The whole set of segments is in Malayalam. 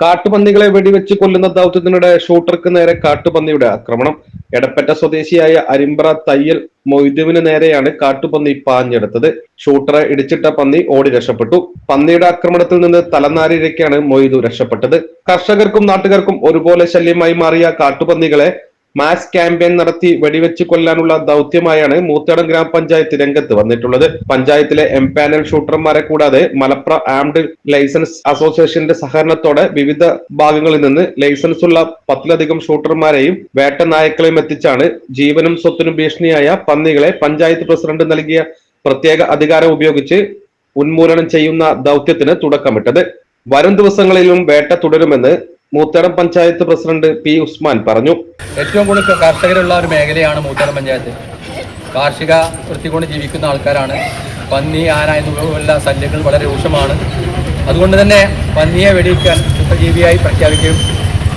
കാട്ടുപന്നികളെ വെടിവെച്ച് കൊല്ലുന്ന ദൗത്യത്തിനിടെ ഷൂട്ടർക്ക് നേരെ കാട്ടുപന്നിയുടെ ആക്രമണം. എടപ്പറ്റ സ്വദേശിയായ അരിമ്പ്ര തയ്യൽ മൊയ്തുവിന് നേരെയാണ് കാട്ടുപന്നി പാഞ്ഞെടുത്തത്. ഷൂട്ടറെ ഇടിച്ചിട്ട പന്നി ഓടി രക്ഷപ്പെട്ടു. പന്നിയുടെ ആക്രമണത്തിൽ നിന്ന് തലനാരിഴയ്ക്കാണ് മൊയ്തു രക്ഷപ്പെട്ടത്. കർഷകർക്കും നാട്ടുകാർക്കും ഒരുപോലെ ശല്യമായി മാറിയ കാട്ടുപന്നികളെ മാസ് ക്യാമ്പയിൻ നടത്തി വെടിവെച്ച് കൊല്ലാനുള്ള ദൗത്യമായാണ് മൂത്തേടം ഗ്രാമപഞ്ചായത്ത് രംഗത്ത് വന്നിട്ടുള്ളത്. പഞ്ചായത്തിലെ എം പാനൽ ഷൂട്ടർമാരെ കൂടാതെ മലപ്ര ആംഡ് ലൈസൻസ് അസോസിയേഷന്റെ സഹകരണത്തോടെ വിവിധ ഭാഗങ്ങളിൽ നിന്ന് ലൈസൻസ് ഉള്ള പത്തിലധികം ഷൂട്ടർമാരെയും വേട്ട നായ്ക്കളെയും എത്തിച്ചാണ് ജീവനും സ്വത്തിനും ഭീഷണിയായ പന്നികളെ പഞ്ചായത്ത് പ്രസിഡന്റ് നൽകിയ പ്രത്യേക അധികാരം ഉപയോഗിച്ച് ഉന്മൂലനം ചെയ്യുന്ന ദൗത്യത്തിന് തുടക്കമിട്ടത്. വരും ദിവസങ്ങളിലും വേട്ട തുടരുമെന്ന് മൂത്തേടം പഞ്ചായത്ത് പ്രസിഡന്റ് പി ഉസ്മാൻ പറഞ്ഞു. ഏറ്റവും കൂടുതൽ കർഷകരുള്ള ഒരു മേഖലയാണ് മൂത്തടം പഞ്ചായത്ത്. കാർഷിക വൃത്തി കൊണ്ട് ജീവിക്കുന്ന ആൾക്കാരാണ്. പന്നി ആന എന്നിവയുള്ള ശല്യങ്ങൾ വളരെ രൂക്ഷമാണ്. അതുകൊണ്ട് തന്നെ പന്നിയെ വെടിയിക്കാൻ ശുദ്ധജീവിയായി പ്രഖ്യാപിക്കുകയും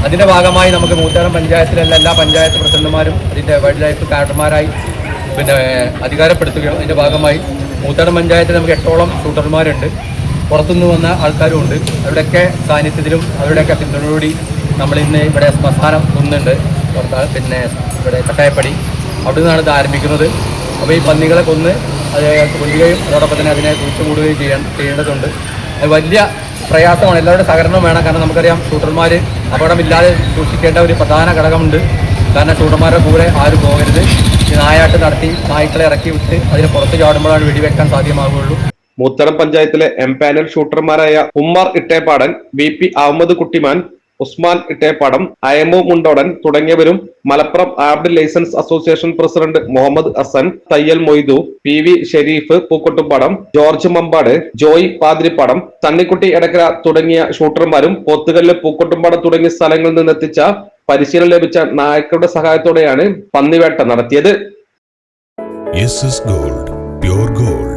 അതിന്റെ ഭാഗമായി നമുക്ക് മൂത്തളം പഞ്ചായത്തിലുള്ള എല്ലാ പഞ്ചായത്ത് പ്രസിഡന്റുമാരും അതിന്റെ വൈൽഡ് ലൈഫ് കാർഡർമാരായി പിന്നെ അധികാരപ്പെടുത്തുകയും അതിന്റെ ഭാഗമായി മൂത്തളം പഞ്ചായത്തിൽ നമുക്ക് എട്ടോളം ഷൂട്ടർമാരുണ്ട്. പുറത്തുനിന്ന് വന്ന ആൾക്കാരും ഉണ്ട് അവരുടെയൊക്കെ സാന്നിധ്യത്തിലും അവരുടെയൊക്കെ പിന്തുണയോടി നമ്മൾ ഇന്ന് ഇവിടെ ശ്മശാനം പുറത്ത് പിന്നെ ഇവിടെ കട്ടായപ്പടി അവിടെ നിന്നാണ് ഇത് ആരംഭിക്കുന്നത്. അപ്പോൾ ഈ പന്നികളെ കൊന്ന് അത് കൊല്ലുകയും അതോടൊപ്പം തന്നെ അതിനെ കുഴിച്ചുമൂടുകയും ചെയ്യാൻ ചെയ്യേണ്ടതുണ്ട്. അത് വലിയ പ്രയാസമാണ്. എല്ലാവരുടെ സഹകരണം വേണം. കാരണം നമുക്കറിയാം ഷൂട്ടർമാർ അപകടമില്ലാതെ സൂക്ഷിക്കേണ്ട ഒരു പ്രധാന ഘടകമുണ്ട്. കാരണം ഷൂട്ടർമാരുടെ കൂടെ ആരും പോകരുത്. നായാട്ട് നടത്തി നായ്ക്കളെ ഇറക്കി വിട്ട് അതിന് പുറത്ത് ചാടുമ്പോഴാണ് വെടിവെക്കാൻ സാധ്യമാവുകയുള്ളൂ. മൂത്തറം പഞ്ചായത്തിലെ എം പാനൽ ഷൂട്ടർമാരായ ഉമ്മർ ഇട്ടേപ്പാടൻ വി പി അഹമ്മദ് കുട്ടിമാൻ ഉസ്മാൻ ഇട്ടേപ്പാടം അയമു മുണ്ടോടൻ തുടങ്ങിയവരും Malappuram armed licence association president Muhammad Hasan Thayyil Moidu P V Shareef Pookkottumpadam George Mampad Joy Pathirippadam Thannikkutty Edakkara തുടങ്ങിയ ഷൂട്ടർമാരും പോത്തുകല്ല് പൂക്കൊട്ടുംപാടം തുടങ്ങിയ സ്ഥലങ്ങളിൽ നിന്നെത്തിച്ച പരിശീലനം ലഭിച്ച നായക്കളുടെ സഹായത്തോടെയാണ് പന്നിവേട്ട നടത്തിയത്. Gold pure gold